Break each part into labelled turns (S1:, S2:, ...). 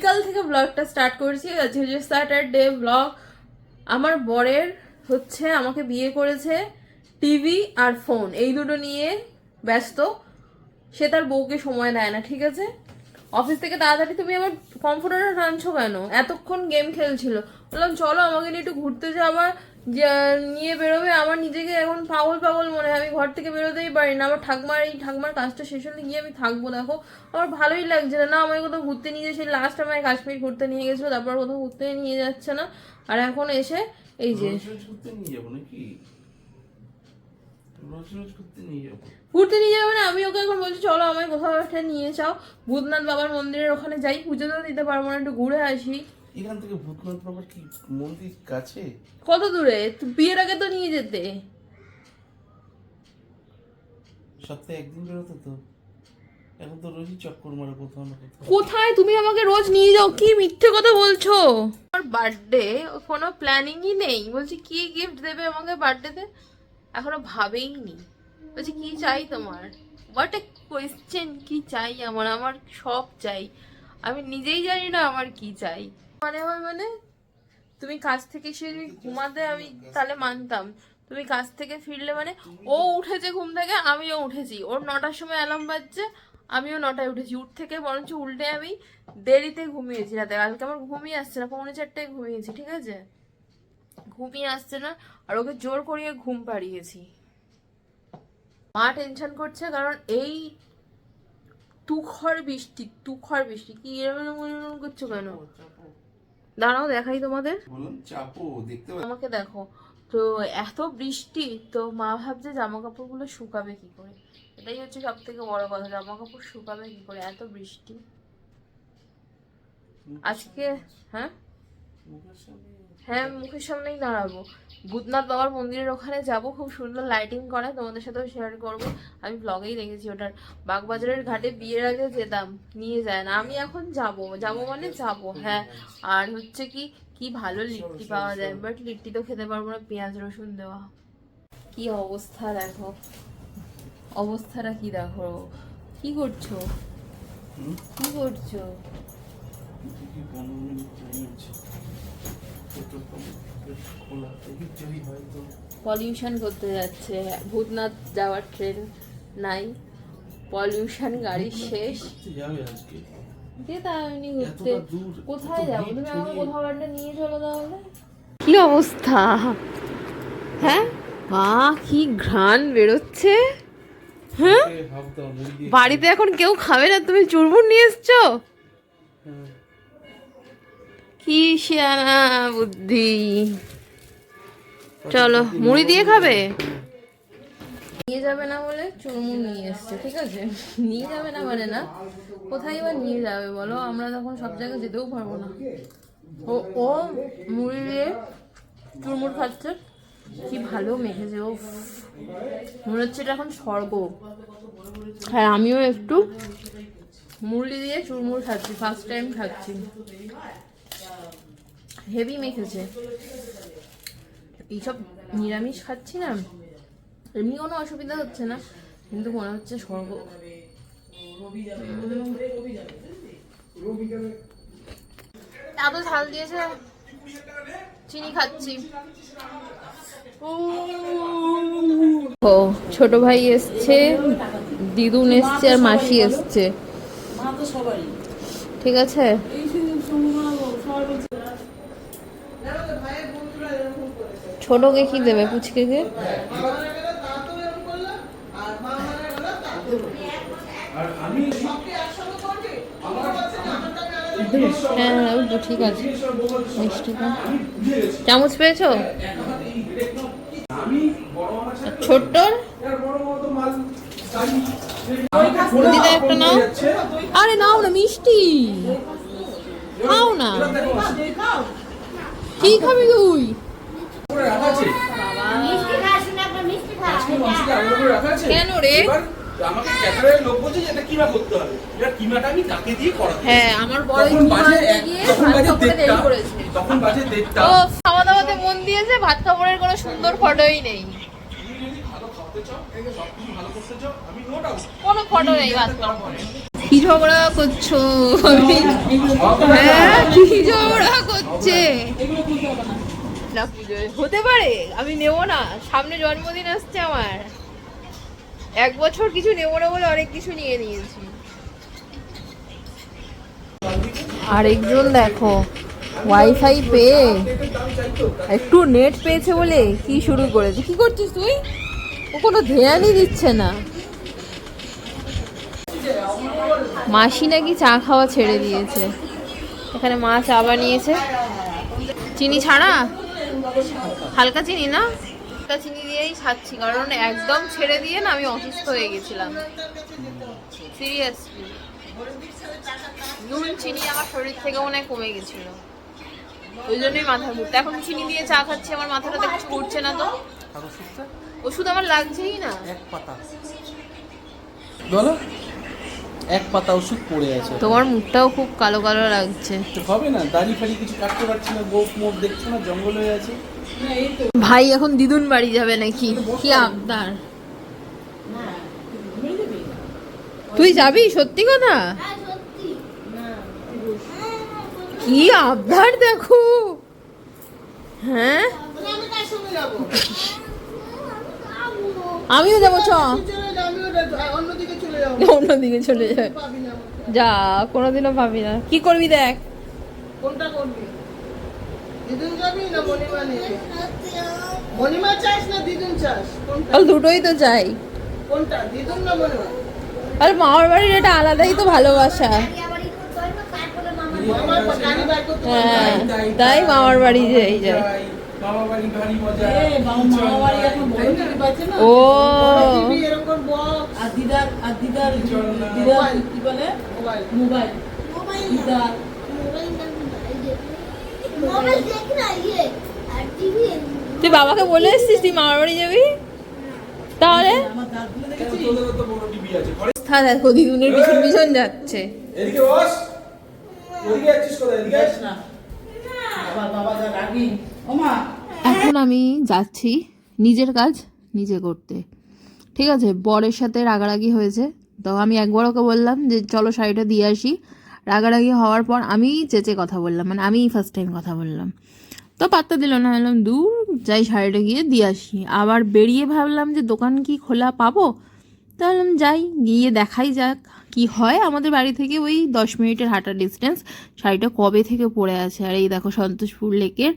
S1: বিকাল থেকে ব্লগটা স্টার্ট করেছি। আজকে যে স্যাটারডে ব্লগ আমার বরের হচ্ছে আমাকে বিয়ে করেছে টিভি আর ফোন এই দুটো নিয়ে ব্যস্ত। সে তার বউকে সময় দেয় না, ঠিক আছে? অফিস থেকে তাড়াতাড়ি তুমি আমার কম্পিউটারটা টানছো কেন? এতক্ষণ গেম খেলছিল। বললাম, চলো আমাকে নিয়ে একটু ঘুরতে যাওয়া নিয়ে বেরোবে আমার নিজেকে এখন পাগল পাগল মনে হয়। আমি ঘর থেকে বেরোতেই পারি না। আমার ঠাকমার এই ঠাকমার কাজটা শেষ হলে গিয়ে আমি থাকব দেখো। আমার ভালোই লাগছে না। না আমায় কোথাও ঘুরতে নিয়ে সেই লাস্ট আমায় কাশ্মীর ঘুরতে নিয়ে গেছিল তারপর কোথাও ঘুরতে নিয়ে যাচ্ছে না। আর এখন এসে এই যে
S2: ঘুরতে নিয়ে যাবে
S1: না। আমি ওকে এখন বলছি চলো আমায় কোথাও একটা নিয়ে যাও। ভূতনাথ বাবার মন্দিরের ওখানে যাই। পুজো দিতে পারব না। একটু ঘুরে আসি।
S2: এখান থেকে ভূতনাথ বাবার কি মন্দির কাছে?
S1: কত দূরে? বিয়ের আগে তো নিয়ে যেতে।
S2: সপ্তাহে একদিন বেরোতো তো। এখন তো রোজই চক্কর মারে কোথাও না
S1: কোথায়? তুমি আমাকে রোজ নিয়ে যাও। কি মিথ্যে কথা বলছো? আমার বার্থডে কোনো প্ল্যানিংই নেই। বলছি কি গিফট দেবে আমাকে বার্থডেতে এখনও ভাবেইনি। বলছি কি চাই তোমার? হোয়াট এ কোয়েশ্চেন কি চাই আমার? আমার সব চাই। আমি নিজেই জানি না আমার কি চাই। মানে হয় মানে তুমি কাজ থেকে যদি ঘুমাতে আমি তাহলে মানতাম। তুমি কাজ থেকে ফিরলে মানে ও উঠেছে ঘুম থেকে, আমিও উঠেছি। ওর নটার সময় অ্যালার্ম বাজছে, আমিও নটায় উঠেছি। উঠ থেকে বরঞ্চ উল্টে আমি দেরিতে ঘুমিয়েছি রাতে। কালকে আমার ঘুমিয়ে আসছে না, পৌনে চারটায় ঘুমিয়েছি, ঠিক আছে? ঘুমিয়ে আসছে না, আর ওকে জোর করিয়ে ঘুম পাড়িয়েছি। মা টেনশন করছে কারণ এই তুখর বৃষ্টি তুখর বৃষ্টি, কি এরকম করছ কেন? দাঁড়াও দেখাই তোমাদের।
S2: চাপো দেখতে
S1: আমাকে দেখো তো এত বৃষ্টি তো মা ভাবছে জামা কাপড়গুলো শুকাবে কি করে? এটাই হচ্ছে সব থেকে বড় কথা জামা কাপড় শুকাবে কি করে? এত বৃষ্টি। আজকে হ্যাঁ? হ্যাঁ মুখের সামনেই দাঁড়াবো। ভূতনাথ বাবার মন্দিরের ওখানে যাব খুব সুন্দর লাইটিং করা তোমাদের সাথেও শেয়ার করব। আমি ব্লগেই দেখেছি ওটার। বাগবাজারের ঘাটে বিয়ের আগে যেতাম নিয়ে যায় না আমি এখন যাব যাব মানে যাব হ্যাঁ। আর হচ্ছে কি কি ভালো লিট্টি পাওয়া যায় বাট লিট্টি তো খেতে পারব না পেঁয়াজ রসুন দেওয়া। কি অবস্থা দেখো। অবস্থাটা কি দেখো? কি করছ? কি করছ? পলিউশন করতে যাচ্ছে। ভূতনাথ যাওয়ার ট্রেন নাই। পলিউশন গাড়ি শেষ।
S2: ঘুরতে যাবে আজকে?
S1: দিয়ে তা এমনি ঘুরতে? কোথায় যাব? তুমি আমাকে কোথাও একটা নিয়ে চলো তাহলে। কি অবস্থা? হ্যাঁ? মা কি ঘ্রাণ বেরোচ্ছে। হ্যাঁ? বাড়িতে এখন কেউ খাবে না? তুমি চুরমুর নিয়ে এসছো। কি শিয়ানা বুদ্ধি? চলো, মুড়ি দিয়ে খাবে? নিয়ে যাবে না বলে চুরমুর নিয়ে এসছে, ঠিক আছে? নিয়ে যাবে না মানে না, কোথায় এবার নিয়ে যাবে বলো? আমরা তখন সব জায়গায় যেতেও পারব না। ও ও মুড়ি দিয়ে চুরমুর খাচ্ছে। কি ভালো মেখেছে ও মনে হচ্ছে এটা এখন স্বর্গ। হ্যাঁ আমিও একটু মুরলি দিয়ে চুরমুর খাচ্ছি ফার্স্ট টাইম খাচ্ছি। হেভি মেখেছে। এইসব নিরামিষ খাচ্ছি না এমনি কোনো অসুবিধা হচ্ছে না, কিন্তু মনে হচ্ছে স্বর্গ এত ঝাল দিয়েছে, চিনি খাচ্ছি। ও, ছোট ভাই এসছে, দিদুন এসছে আর মাসি এসছে। ঠিক আছে? ছোটকে কি দেবে পুচকেকে? হ্যাঁ হ্যাঁ ওই তো ঠিক আছে। মিষ্টিটা চামচ পেয়েছ? ছোট্টর? দিদা একটা নাও। আরে, নাও না, মিষ্টি। খাও না। কি খাবি তুই?
S3: মিষ্টি খাস না একটা মিষ্টি খাস
S1: কেন রে?
S4: আমাকে ক্যাটারের লোক বলছে এটা কিমা করতে হবে? এবার কিমাটা আমি তাকে দিয়ে করাবো।
S1: হ্যাঁ আমার বড়
S4: তখন বাজে তখন
S1: ভাত
S4: বাজে
S1: খাওয়াতে
S4: দেড়টা। তখন বাজে দেড়টা।
S1: ও খাওয়া দাওয়াতে মন দিয়েছে ভাত খাবারের কোনো সুন্দর ফটোই নেই। কোনো ফটো নেই বাদ কি ঝগড়া করছ? হ্যাঁ। কি ঝগড়া করছে? না পুজোয় হতে পারে, আমি নেব না। সামনে জন্মদিন আসছে আমার। এক বছর কিছু নেব না বলে অনেক কিছু নিয়ে নিয়েছি। আরেকজন দেখো ওয়াইফাই পেয়ে একটু নেট পেয়েছে বলে কি শুরু করেছে? কি করছিস তুই? ও কোনো ধ্যানই দিচ্ছে না। মাসি নাকি চা খাওয়া ছেড়ে দিয়েছে। এখানে মা চা বানিয়েছে। চিনি ছাড়া? হালকা চিনি না? হালকা চিনি দিয়েই খাচ্ছি কারণ একদম ছেড়ে দিয়ে না আমি অসুস্থ হয়ে গেছিলাম। সিরিয়াসলি নুন চিনি আমার শরীর থেকে মনে কমে গেছিল। ওই জন্যই মাথা ঘুরতে এখন চিনি দিয়ে চা খাচ্ছি আমার মাথাটা কিছু ঘুরছে না তো। ওষুধ আমার লাগছেই না।
S2: এক পাতা। বলো। এক পাতা ওষুধ পড়ে আছে।
S1: তোমার মুখটাও খুব কালো কালো লাগছে।
S2: হবে না দাড়ি ফাড়ি কিছু কাটতে পারছি না গোপ মোপ দেখছ না জঙ্গল হয়ে আছে।
S1: ভাই এখন দিদুন বাড়ি যাবে নাকি? কি আবদার? তুই যাবি? সত্যি কথা?
S3: হ্যাঁ,
S1: কি আবদার দেখো? হ্যাঁ
S5: আমি কার সঙ্গে যাব
S1: আমিও যাব চ।
S5: অন্যদিকে চলে যাব।
S1: যা কোনোদিনও ভাবি না। কি করবি দেখ?
S5: কোনটা করবি?
S1: দুটোই তো চাই আর মামার বাড়ির এটা আলাদাই তো ভালোবাসা।
S3: হয়
S1: তাই মামার বাড়ি যাই যায় ও।
S5: টিভি
S6: আর দিদার আর দিদার দিদার কি বলে?
S5: মোবাইল।
S6: মোবাইল।
S3: মোবাইল না,
S6: দিদার।
S3: মোবাইল না, এই যে, মোবাইল দেখ না আর টিভি
S1: তুই বাবাকে বলে এসছিস তুই মামার বাড়ি যাবি? তাহলে? দেখো দিদুনের পিছন পিছন যাচ্ছে।
S4: এদিকে বস। ওদিকে যাচ্ছিস কোথায়? এদিকে
S6: না বাবা বাবা যা রাগি ওমা
S1: এখন আমি যাচ্ছি নিজের কাজ নিজে করতে। ঠিক আছে, বরের সাথে রাগারাগি হয়েছে। তো আমি একবার ওকে বললাম যে, চলো শাড়িটা দিয়ে আসি। রাগারাগি হওয়ার পর আমি চেঁচে কথা বললাম মানে আমি ফার্স্ট টাইম কথা বললাম। তো পাত্তা দিল না, বললাম, দূর, যাই শাড়িটা গিয়ে দিয়ে আসি। আবার বেরিয়ে ভাবলাম যে, দোকান কি খোলা পাবো? তো ভাবলাম যাই, গিয়ে দেখাই যাক কি হয়। আমাদের বাড়ি থেকে ওই দশ মিনিটের হাঁটার ডিস্টেন্স শাড়িটা কবে থেকে পড়ে আছে? আর এই দেখো সন্তোষপুর লেকের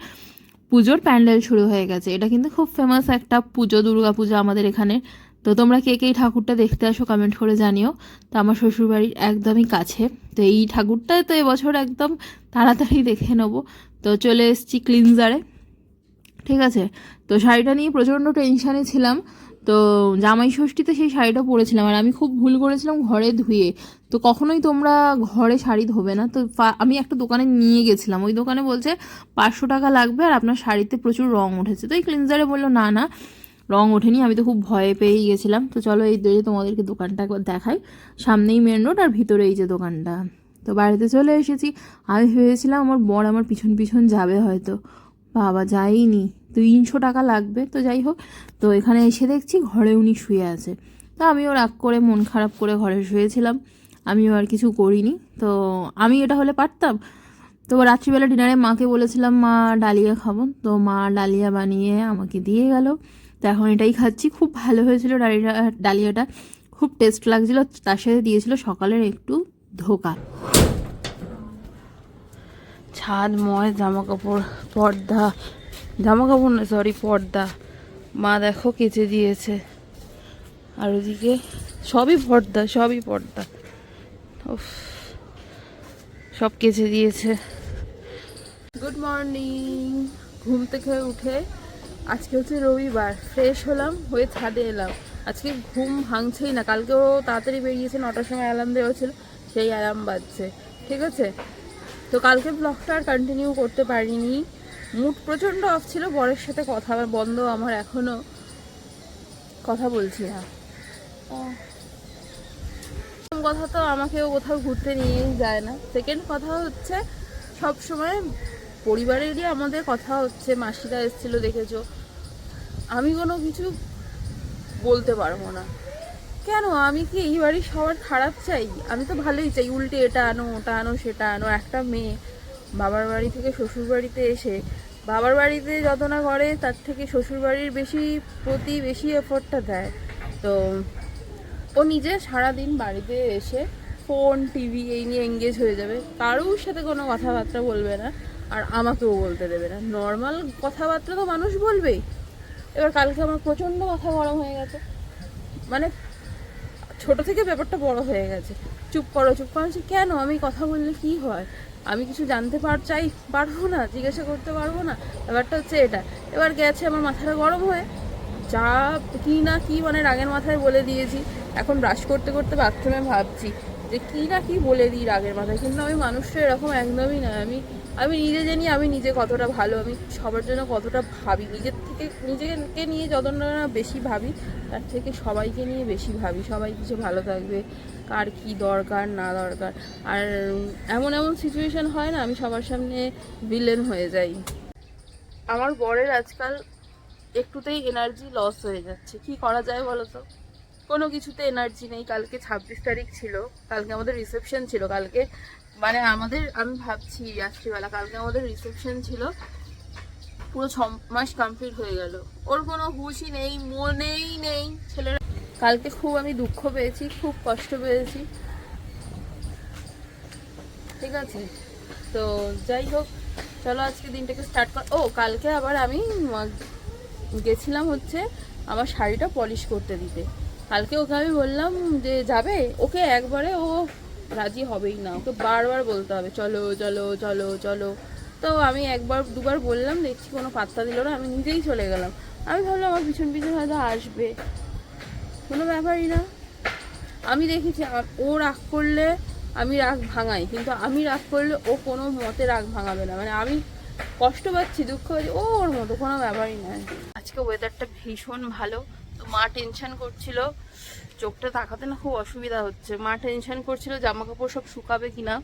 S1: পুজোর প্যান্ডেল শুরু হয়ে গেছে। এটা কিন্তু খুব ফেমাস একটা পুজো, দুর্গা পুজো আমাদের এখানে। তো তোমরা কে কে এই ঠাকুরটা দেখতে আসো কমেন্ট করে জানিও। তো আমার শ্বশুরবাড়ির একদমই কাছে। তো এই ঠাকুরটা তো এবছর একদম তাড়াতাড়ি দেখে নেব। তো চলে এসেছি ক্লিনজারে ঠিক আছে? তো শাড়িটা নিয়ে প্রচণ্ড টেনশানে ছিলাম। তো জামাই ষষ্ঠীতে সেই শাড়িটা পরেছিলাম আর আমি খুব ভুল করেছিলাম ঘরে ধুয়ে। তো কখনোই তোমরা ঘরে শাড়ি ধোবে না। তো আমি একটা দোকানে নিয়ে গেছিলাম। ওই দোকানে বলছে পাঁচশো টাকা লাগবে আর আপনার শাড়িতে প্রচুর রং উঠেছে। তো এই ক্লিনজারে বলল, না না, রং ওঠেনি। আমি তো খুব ভয়ে পেয়েই গেছিলাম। তো চলো এই দিয়ে তোমাদেরকে দোকানটা একবার দেখাই। সামনেই মেন রোড আর ভিতরে এই যে দোকানটা। তো বাড়িতে চলে এসেছি। আমি ভেবেছিলাম আমার বর আমার পিছন পিছন যাবে হয়তো। বাবা যাইনি তিনশো টাকা লাগবে, তো যাই হোক। তো এখানে এসে দেখছি ঘরে উনি শুয়ে আছে। তো আমিও রাগ করে, মন খারাপ করে ঘরে শুয়েছিলাম। আমিও আর কিছু করিনি। তো আমি এটা হলে পারতাম? তো রাত্রিবেলা ডিনারে মাকে বলেছিলাম, মা, ডালিয়া খাব। তো মা ডালিয়া বানিয়ে আমাকে দিয়ে গেল। তো এখন এটাই খাচ্ছি। খুব ভালো হয়েছিল ডালিয়া, ডালিয়াটা। খুব টেস্ট লাগছিল, তার সাথে দিয়েছিল সকালের একটু ধোকা। ছাদ, ময় জামা কাপড় পর্দা জামা কাপড় না সরি পর্দা। মা দেখো কেচে দিয়েছে। আর ওদিকে সবই পর্দা সবই পর্দা। উফ, সব কেচে দিয়েছে। গুড মর্নিং ঘুম থেকে উঠে আজকে হচ্ছে রবিবার ফ্রেশ হলাম, হয়ে ছাদে এলাম। আজকে ঘুম ভাঙছেই না, কালকেও তাড়াতাড়ি বেরিয়েছে, নটার সময় অ্যালার্ম দেওয়া ছিল, সেই অ্যালার্ম বাজছে, ঠিক আছে? তো কালকে ব্লগটা আর কন্টিনিউ করতে পারিনি। মুড প্রচণ্ড অফ ছিল বরের সাথে কথা বন্ধ আমার এখনও কথা বলছি না। কথা তো আমাকেও কোথাও ঘুরতে নিয়ে যায় না। সেকেন্ড কথা হচ্ছে সব সময় পরিবারেরই আমাদের কথা হচ্ছে মাসিরা এসেছিল দেখেছ। আমি কোনো কিছু বলতে পারব না। কেন? আমি কি এই বাড়ির সবার খারাপ চাই? আমি তো ভালোই চাই উল্টে এটা আনো ওটা আনো সেটা আনো। একটা মেয়ে বাবার বাড়ি থেকে শ্বশুর বাড়িতে এসে বাবার বাড়িতে যত না করে, তার থেকে শ্বশুর বাড়ির বেশি প্রতি বেশি এফোর্টটা দেয়। তো ও নিজে সারাদিন বাড়িতে এসে ফোন, টিভি এই নিয়ে এঙ্গেজ হয়ে যাবে। কারোর সাথে কোনো কথাবার্তা বলবে না আর আমাকেও বলতে দেবে না। নর্মাল কথাবার্তা তো মানুষ বলবেই। এবার কালকে আমার প্রচণ্ড মাথা গরম হয়ে গেছে। মানে ছোট থেকে ব্যাপারটা বড় হয়ে গেছে। চুপ করো চুপ করো। কেন? আমি কথা বললে কি হয়? আমি কিছু জানতে পার, চাই, পারব না, জিজ্ঞাসা করতে পারব না। ব্যাপারটা হচ্ছে এটা। এবার গেছে আমার মাথাটা গরম হয়ে। যা, কি না কি মানে রাগের মাথায় বলে দিয়েছি। এখন ব্রাশ করতে করতে বাথরুমে ভাবছি যে কি না কি বলে দিই রাগের মাথায়। কিন্তু আমি মানুষটা এরকম একদমই না। আমি আমি নিজে জানি আমি নিজে কতটা ভালো। আমি সবার জন্য কতটা ভাবি। নিজের থেকে, নিজেকে নিয়ে যত না বেশি ভাবি, তার থেকে সবাইকে নিয়ে বেশি ভাবি। সবাই কিছু ভালো থাকবে। কার কি দরকার, না দরকার। আর এমন এমন সিচুয়েশন হয় না, আমি সবার সামনে ভিলেন হয়ে যাই। আমার বরের আজকাল একটুতেই এনার্জি লস হয়ে যাচ্ছে। কি করা যায় বলো তো? কোনো কিছুতে এনার্জি নেই। কালকে ছাব্বিশ তারিখ ছিল, কালকে আমাদের রিসেপশন ছিল। কালকে মানে আমাদের, আমি ভাবছি রাত্রিবেলা, কালকে আমাদের রিসেপশন ছিল, পুরো ছ মাস কমপ্লিট হয়ে গেল। ওর কোনো হুশই নেই মনেই নেই। ছেলেরা কালকে খুব আমি দুঃখ পেয়েছি, খুব কষ্ট পেয়েছি। ঠিক আছে? তো যাই হোক, চলো আজকে দিনটাকে স্টার্ট কর ও, কালকে আবার আমি গেছিলাম হচ্ছে আমার শাড়িটা পলিশ করতে দিতে। কালকে ওকে আমি বললাম যে যাবে? ওকে একবারে ও রাজি হবেই না। ওকে বারবার বলতে হবে, চলো চলো চলো চলো। তো আমি একবার, দুবার বললাম, দেখছি কোনো পাত্তা দিল না, আমি নিজেই চলে গেলাম। আমি ভাবলাম আমার পিছন পিছন হয়তো আসবে। কোনো ব্যাপারই না। আমি দেখেছি ও রাগ করলে আমি রাগ ভাঙাই, কিন্তু আমি রাগ করলে ও কোনো মতে রাগ ভাঙাবে না। মানে আমি কষ্ট পাচ্ছি, দুঃখ পাচ্ছি, ও ওর মতো কোনো ব্যাপারই না। আজকে ওয়েদারটা ভীষণ ভালো। তো মা টেনশন করছিল। চোখটা তাকাতে না খুব অসুবিধা হচ্ছে। মা টেনশন করছিল জামা কাপড় সব শুকাবে কিনা।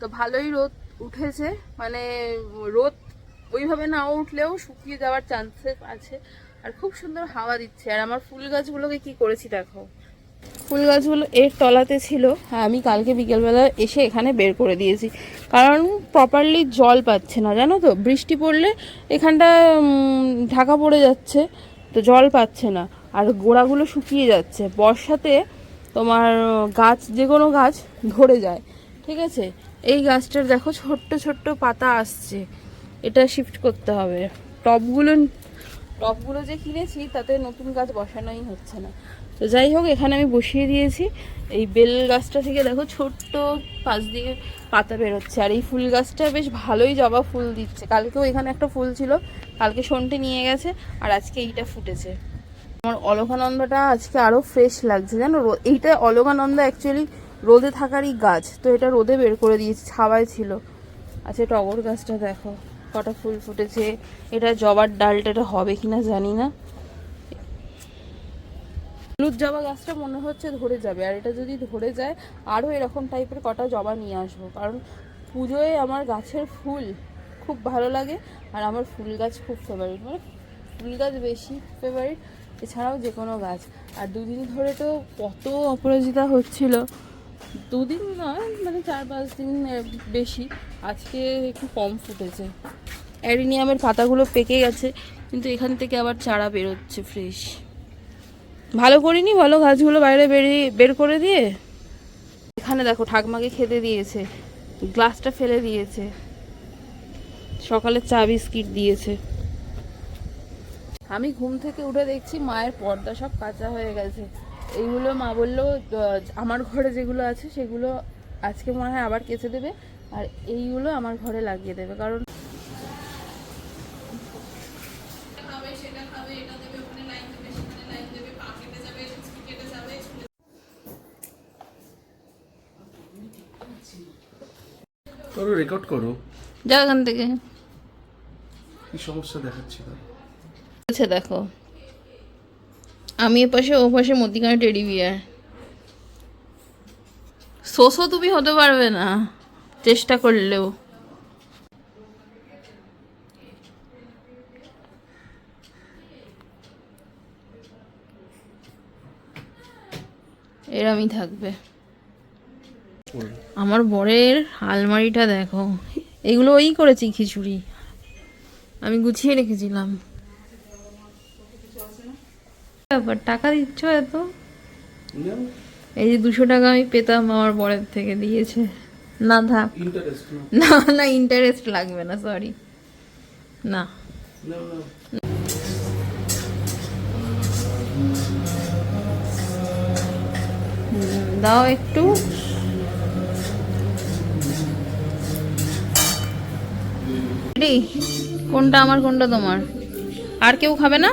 S1: তো ভালোই রোদ উঠেছে। মানে রোদ ওইভাবে না উঠলেও শুকিয়ে যাওয়ার চান্সেস আছে। আর খুব সুন্দর হাওয়া দিচ্ছে। আর আমার ফুল গাছগুলোকে কি করেছি দেখো। ফুল গাছগুলো এর তলাতে ছিল। হ্যাঁ আমি কালকে বিকেলবেলা এসে এখানে বের করে দিয়েছি। কারণ প্রপারলি জল পাচ্ছে না, জানো তো? বৃষ্টি পড়লে এখানটা ঢাকা পড়ে যাচ্ছে, তো জল পাচ্ছে না। আর গোড়াগুলো শুকিয়ে যাচ্ছে। বর্ষাতে তোমার, গাছ, যে কোনো গাছ ধরে যায়। ঠিক আছে? এই গাছটার দেখো ছোট্ট ছোট্ট পাতা আসছে। এটা শিফট করতে হবে। টবগুলো টবগুলো যে কিনেছি, তাতে নতুন গাছ বসানোই হচ্ছে না। তো যাই হোক, এখানে আমি বসিয়ে দিয়েছি। এই বেল গাছটা থেকে দেখো ছোট্ট পাশ দিয়ে পাতা বেরোচ্ছে। আর এই ফুল গাছটা বেশ ভালোই জবা ফুল দিচ্ছে। কালকেও এখানে একটা ফুল ছিল, কালকে শোনটে নিয়ে গেছে, আর আজকে এইটা ফুটেছে। আমার অলকানন্দাটা আজকে আরও ফ্রেশ লাগছে, জানো? এইটা অলকানন্দা অ্যাকচুয়ালি রোদে থাকারই গাছ। তো এটা রোদে বের করে দিয়েছি, ছাওয়ায় ছিল। আচ্ছা টগর গাছটা দেখো। কটা ফুল ফুটেছে, এটা জবার ডালটা এটা হবে কিনা জানি না। হলুদ জবা গাছটা মনে হচ্ছে ধরে যাবে, আর এটা যদি ধরে যায়, আরও এরকম টাইপের কটা জবা নিয়ে আসব। কারণ পুজোয় আমার গাছের ফুল খুব ভালো লাগে, আর আমার ফুল গাছ খুব ফেভারিট মানে ফুল গাছ বেশি ফেভারিট এছাড়াও যে কোনো গাছ। আর দুদিন ধরে তো কত অপরাজিতা হচ্ছিল। দুদিন নয় মানে চার পাঁচ দিন বেশি। আজকে একটু কম ফুটেছে। অ্যারিনিয়ামের পাতাগুলো পেকে গেছে, কিন্তু এখান থেকে আবার চারা বেরোচ্ছে ফ্রেশ ভালো করিনি বলো গাছগুলো বাইরে বেরিয়ে বের করে দিয়ে। এখানে দেখো, ঠাকমাকে খেতে দিয়েছে, গ্লাসটা ফেলে দিয়েছে। সকালে চা বিস্কিট দিয়েছে। আমি ঘুম থেকে উঠে দেখছি মায়ের পর্দা সব কাঁচা হয়ে গেছে। এইগুলো মা বলল আমার ঘরে যেগুলো আছে সেগুলো আজকে মনে হয় আবার কেচে দেবে আর এইগুলো আমার ঘরে লাগিয়ে দেবে। কারণ
S2: করো রেকর্ড করো।
S1: যাও এখান থেকে।
S2: কি সমস্যা দেখাচ্ছি
S1: দেখো। আমি এ পাশে ও পাশে মতিকানা টেডি বিয়ার শোষো তুমি হতে পারবে না। চেষ্টা করলেও। এরমই থাকবে। আমার বরের আলমারিটা দেখো। এগুলো ওই করেছি খিচুড়ি। আমি গুছিয়ে রেখেছিলাম। ব্যাপার টাকা দিচ্ছ এত? এই যে দুশো টাকা আমি পেতাম আমার বরের থেকে দিয়েছে। না থাক। না। না ইন্টারেস্ট লাগবে না সরি না। দাও একটু। কোনটা আমার কোনটা তোমার? আর কেউ খাবে না?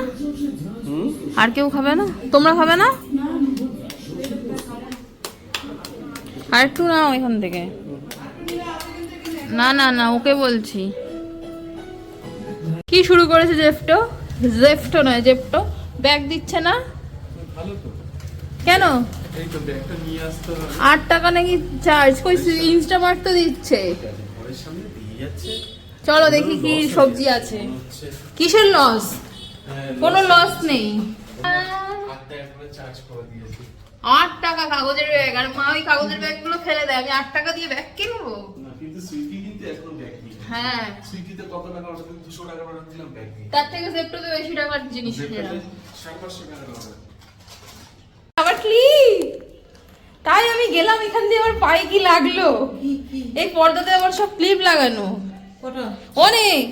S1: আর কেউ খাবে না? তোমরা খাবে না? আর একটু নাও এখান থেকে। না না না, ওকে বলছি। কি শুরু করেছে জেফটো? জেফটো নয়, জেফটো। ব্যাগ দিচ্ছে না? কেন? আট টাকা নাকি চার্জ কই ইনস্টামার্ট তো দিচ্ছে। চলো দেখি কি সবজি আছে। কিসের লস কোনো লস নেই।
S2: আট টাকা করে চার্জ করে দিয়েছি।
S1: আট টাকা কাগজের ব্যাগ আর মা ওই কাগজের ব্যাগগুলো ফেলে দেয় আমি আট টাকা দিয়ে ব্যাগ কিনবো?
S2: না কিন্তু সুইটি কিন্তু এখনও ব্যাগ নিয়ে
S1: হ্যাঁ। তার থেকে সেপ্টোতে বেশি টাকার জিনিস আবার ক্লিপ তাই আমি গেলাম এখান দিয়ে আমার পায়ে কি লাগল? এই পর্দাতে আবার সব ক্লিপ লাগানো। অনেক।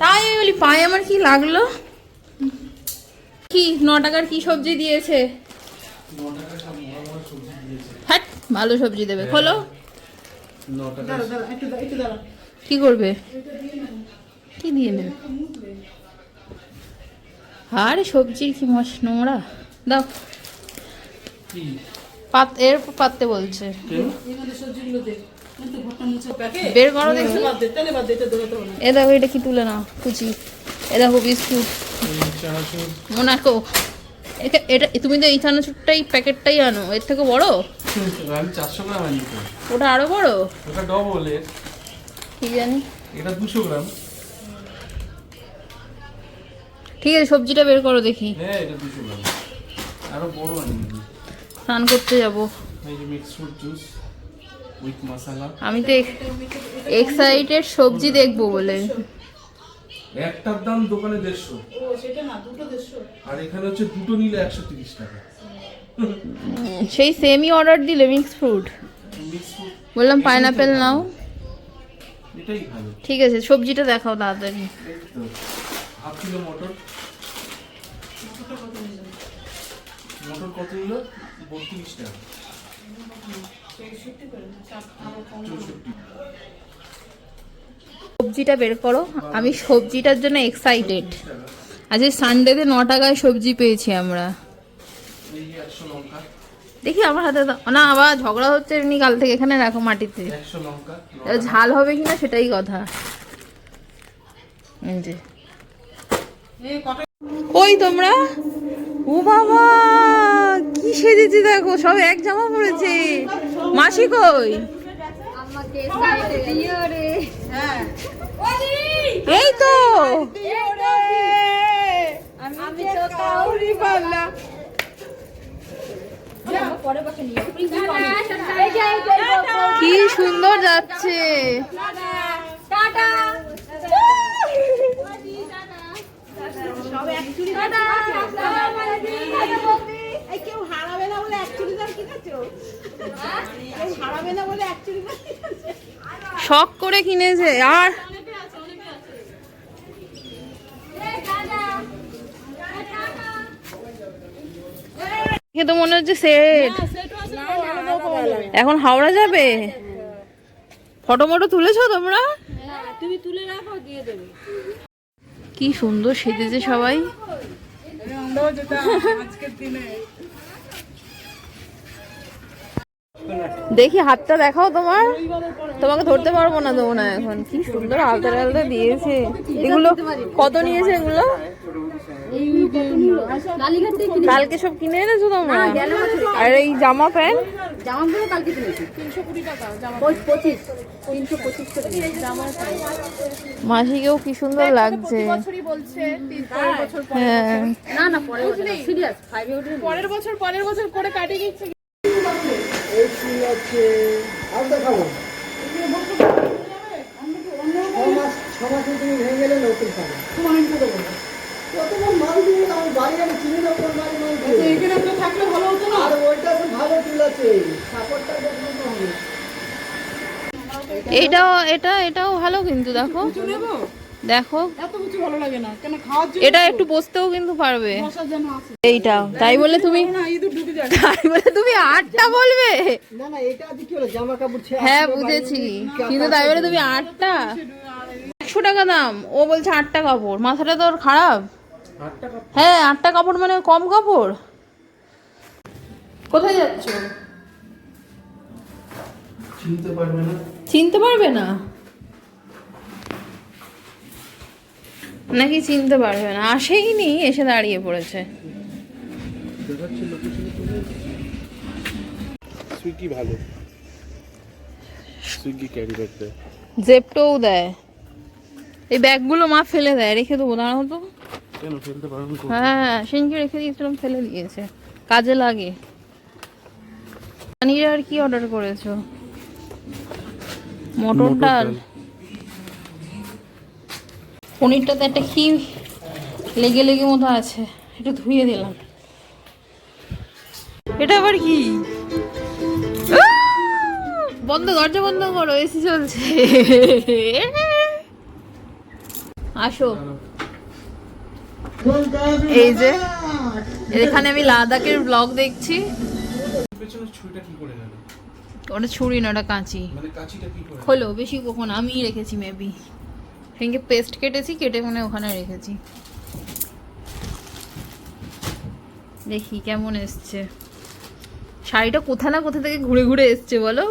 S1: তাই আমি বলি পায়ে আমার কি লাগল? কি ন টাকার কি সবজি দিয়েছে? হ্যাট ভালো সবজি দেবে। খোলো।
S6: একটু দাঁড়া
S1: কি করবে? কি দিয়ে নেবে? আরে সবজির কি মশ নোংরা। দাও। পাত এর পাততে বলছে। বের করো দেখি। এ দেখো এটা কি তুলে নাও? কুচি। এ দেখো বিস্কুট। মোনাকো এটা এটা তুমি তো এই চানাচুরটাই প্যাকেটটাই আনো। এর থেকে বড়?
S2: আমি চারশো গ্রাম আনি
S1: ওটা আরও বড়?
S2: ওটা ডবল এর।
S1: কি জানি?
S2: এটা দুশো গ্রাম।
S1: ঠিক আছে সবজিটা বের করো দেখি।
S2: হ্যাঁ এটা দুশো গ্রাম। আরও বড় আনি।
S1: স্নান করতে যাব।
S2: এই যে মিক্স ফ্রুট জুস
S1: আমি তো এক্সাইটেড সবজি দেখব বলে।
S2: একটার দাম দোকানে দেড়শো।
S6: ও সেটা না দুটো দেড়শো।
S2: আর এখানে হচ্ছে দুটো নিলে একশো তিরিশ টাকা।
S1: সেই সেমই অর্ডার দিলে মিক্স ফ্রুট বললাম পাইনাপেল নাও। ঠিক আছে সবজিটা দেখাও তাড়াতাড়ি।
S2: হাফ কিলো মটর। মটর কত নিল? বত্রিশ টাকা।
S1: সবজিটা বের করো। আমি সবজিটার জন্য এক্সাইটেড আজকে সানডেতে ন টাকায় সবজি পেয়েছি আমরা। দেখি আমার হাতে না, আবার ঝগড়া হচ্ছে এমনি কাল থেকে এখানে রাখো মাটিতে। ঝাল হবে কিনা সেটাই কথা। এই তোমরা? ও বাবা! কি সেজেছে দেখো সব এক জামা পড়েছে মাসি কই?
S6: হ্যাঁ।
S1: এই তো।
S3: আমি তো কাউরি পারলাম
S1: কি সুন্দর যাচ্ছে।
S3: এই কেউ হারাবে না বলে এক চুড়িদার কিনেছো? কেউ হারাবে না বলে এক চুড়িদার
S1: শখ করে কিনেছে আর? দেখে তো মনে হচ্ছে সেট এখন হাওড়া যাবে? ফটো মটো তুলেছো তোমরা?
S3: তুমি তুলে রাখো দিয়ে দেবে
S1: কি সুন্দর সেজেছে সবাই।
S6: আমরাও যেতাম আজকের দিনে।
S1: দেখি হাতটা দেখাও তোমার। তোমাকে ধরতে পারব না দেবো না এখন। কি সুন্দর আলতা আলতা দিয়েছে। এগুলো কত নিয়েছে এগুলো? কালকে সব কিনে এনেছো তোমরা? আর এই জামা প্যান্ট?
S3: কালকে কিনেছি।
S1: তিনশো কুড়ি টাকা জামা
S3: পঁচিশ পঁচিশ তিনশো করে
S1: জামা মাসিকেও কি সুন্দর লাগছে
S5: বছরই বলছে তিন পরের বছর পরের
S1: হ্যাঁ
S3: না না পরে সিরিয়াস ফাইভে উঠে
S5: পরের বছর পরের বছর করে কাটিয়ে
S6: এখানে একটা থাকলে ভালো হতো না
S1: এটাও এটা এটাও ভালো কিন্তু দেখো।
S6: ভালো খাওয়ার জন্য
S1: এটা একটু বসতেও কিন্তু পারবে। এইটাও তাই বলে তুমি তাই বলে তুমি আটটা বলবে?
S7: না না এটা কি হলো? জামা কাপড় ছেড়ে
S1: হ্যাঁ বুঝেছি। কিন্তু তাই বলে তুমি আটটা? একশো টাকা দাম ও বলছে আটটা কাপড়। মাথাটা তোর খারাপ। হ্যাঁ আটটা কাপড় মানে কম কাপড়। কোথায় যাচ্ছ?
S2: চিনতে পারবে না।
S1: চিনতে পারবে না? নাকি চিনতে পারবে না। আসেই নি এসে দাঁড়িয়ে পড়েছে।
S2: সুইগি ভালো। সুইগি ক্যারি করতে
S1: জেপটোও দেয়। এই ব্যাগগুলো মা ফেলে দেয় রেখে দেবো দাঁড়াও তো।
S2: কেন ফেলতে করবে
S1: হ্যাঁ সেদিনকে রেখে দিয়েছিলাম ফেলে দিয়েছে। কাজে লাগে। পানির আর কি অর্ডার করেছ? মটর ডাল। পনিরটাতে একটা কি লেগে লেগে মতো আছে। একটু ধুয়ে দিলাম। এটা আবার কি? বন্ধ দরজা বন্ধ করো এসি চলছে। আসো। এই যে এখানে আমি লাদাখের ব্লগ দেখছি।
S2: পেছনে ছুরিটা কি করে গেল
S1: ওটা ছুরি না ওটা কাঁচি।
S2: মানে কাঁচিটা কি করে?
S1: হলো বেশি কখন? আমি রেখেছি মেবি সেদিনকে পেস্ট কেটেছি কেটে মনে ওখানে রেখেছি। দেখি কেমন এসছে। শাড়িটা কোথা না কোথা থেকে ঘুরে ঘুরে এসছে বলো?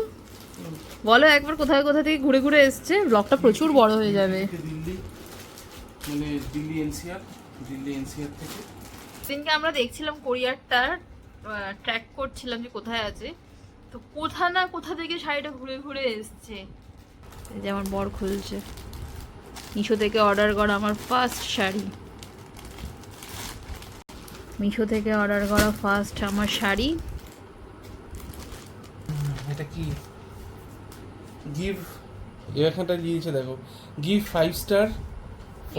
S1: বলো একবার কোথায় কোথা থেকে ঘুরে ঘুরে এসছে। ব্লগটা প্রচুর বড় হয়ে যাবে।
S2: দিল্লি মানে দিল্লি এনসিআর দিল্লি এনসিআর থেকে।
S1: সেদিনকে আমরা দেখছিলাম কোরিয়ারটার ট্র্যাক করছিলাম যে কোথায় আছে। তো কোথা না কোথা থেকে শাড়িটা ঘুরে ঘুরে এসছে। যেমন বর খুলছে। মিশো থেকে অর্ডার করা আমার ফার্স্ট শাড়ি। মিশো থেকে অর্ডার করা ফার্স্ট আমার শাড়ি।
S2: এটা কি? গিভ এখানটা দিয়েছে দেখো। Give five star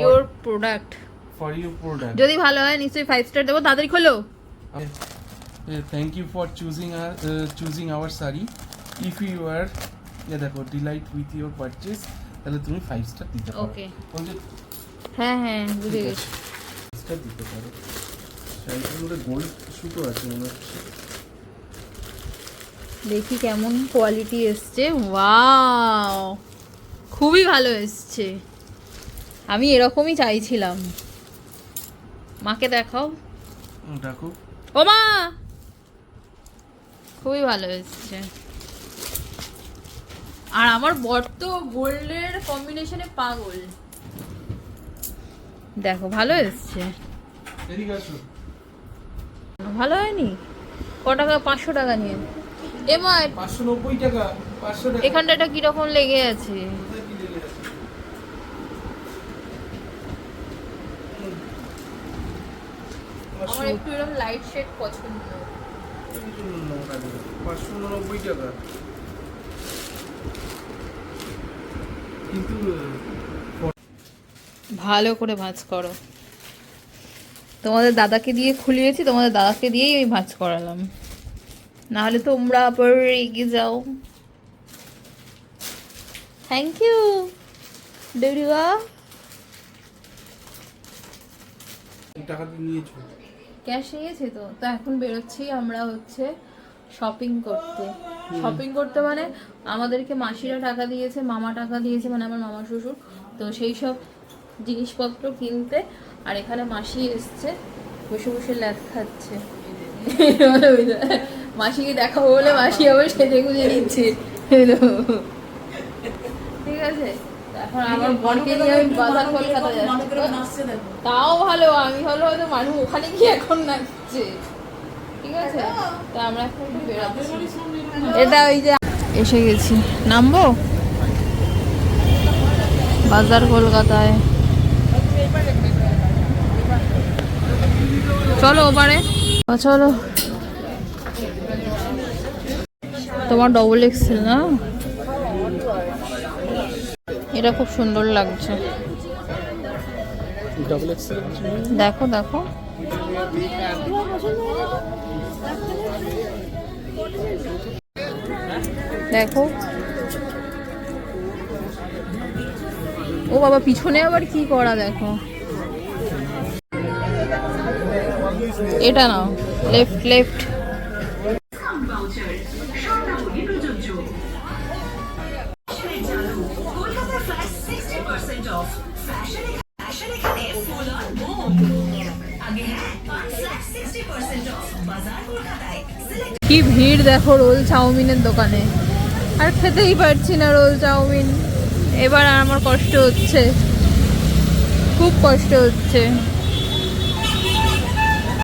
S1: your product
S2: for you product
S1: যদি ভালো হয় নিশ্চয়ই ফাইভ স্টার দেবো। তাড়াতাড়ি খোলো।
S2: Thank you for choosing R choosing our sari. If you are দেখো ডিলাইট উইথ ইউর পারচেস তাহলে তুমি ফাইভ স্টার দিতে পারো. বলছে
S1: হ্যাঁ হ্যাঁ বুঝে গেছি।
S2: স্টার দিতে পারো। শাড়িটার মধ্যে গোল্ড সুতো আছে মনে হচ্ছে।
S1: দেখি কেমন কোয়ালিটি এসছে। ওয়াও খুবই ভালো এসছে। আমি এরকমই চাইছিলাম। মাকে দেখাও।
S2: দেখো।
S1: ও মা খুবই ভালো এসছে। আর আমার বর তো গোল্ডের কম্বিনেশনে পাগল। দেখো ভালো এসছে। ভালো হয়নি? ক টাকা? পাঁচশো টাকা নিয়ে। এ মা
S2: পাঁচশো নব্বই টাকা পাঁচশো টাকা।
S1: এখানটাটা কীরকম লেগে আছে? আমার একটু এরকম লাইট শেড পছন্দ।
S2: পাঁচশো উননব্বই টাকা। কিন্তু
S1: ভালো করে ভাঁজ করো। তোমাদের দাদাকে দিয়ে খুলিয়েছি তোমাদের দাদাকে দিয়েই আমি ভাঁজ করালাম। নাহলে তোমরা আবার রেগে যাও। থ্যাংক ইউ ডেরিয়া
S2: টাকা দিয়ে নিয়েছো।
S1: ক্যাশ নিয়েছি তো তো এখন বেরোচ্ছি আমরা হচ্ছে শপিং করতে। শপিং করতে মানে আমাদেরকে মাসিরা টাকা দিয়েছে মামা টাকা দিয়েছে মানে আমার মামা শ্বশুর। তো সেই সব জিনিসপত্র কিনতে আর এখানে মাসি এসছে বসে বসে ল্যাদ খাচ্ছে। মাসিকে দেখাবো বলে মাসি আবার সেজে গুজে নিচ্ছে ঠিক আছে? এখন আমার বোনকে নিয়ে আমি বাজার কলকাতা যাচ্ছি। তাও ভালো আমি হলো হয়তো মানুষ ওখানে গিয়ে এখন নাচছে। ঠিক আছে? তা আমরা এখন এটা ওই যে এসে গেছি। নামবো? বাজার কলকাতায়। চলো ওপারে। ও, চলো। তোমার ডবল এক্সেল না? এটা খুব সুন্দর লাগছে। দেখো দেখো। দেখো ও বাবা পিছনে আবার কি করা দেখো। এটা নাও। লেফট লেফট ভিড় দেখো রোল চাউমিনের দোকানে। আর খেতেই পারছি না রোল চাউমিন। এবার আর আমার কষ্ট হচ্ছে। খুব কষ্ট হচ্ছে।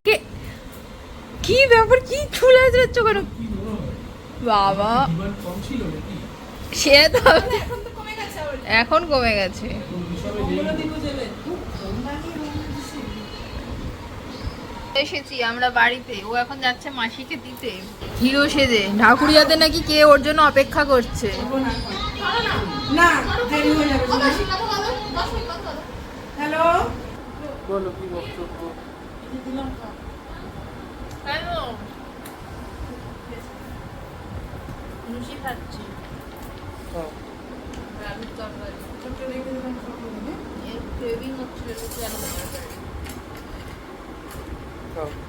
S1: কে- ব্যাপার? কি ছুলে যাচ্ছ কেন? বাবা। সে তো এখন কমে গেছে। এসেছি আমরা বাড়িতে। ও এখন যাচ্ছে মাসিকে দিতে। হিরো সেজে। ঢাকুরিয়াতে নাকি কে ওর জন্য অপেক্ষা করছে?
S3: না দেরি হয়ে যাবে হ্যালো?
S2: বলো কি বক্তব্য
S1: হ্যালো লুচি খাচ্ছি। ক্রেভিং হচ্ছিল লুচি আর তরকারি
S2: খাও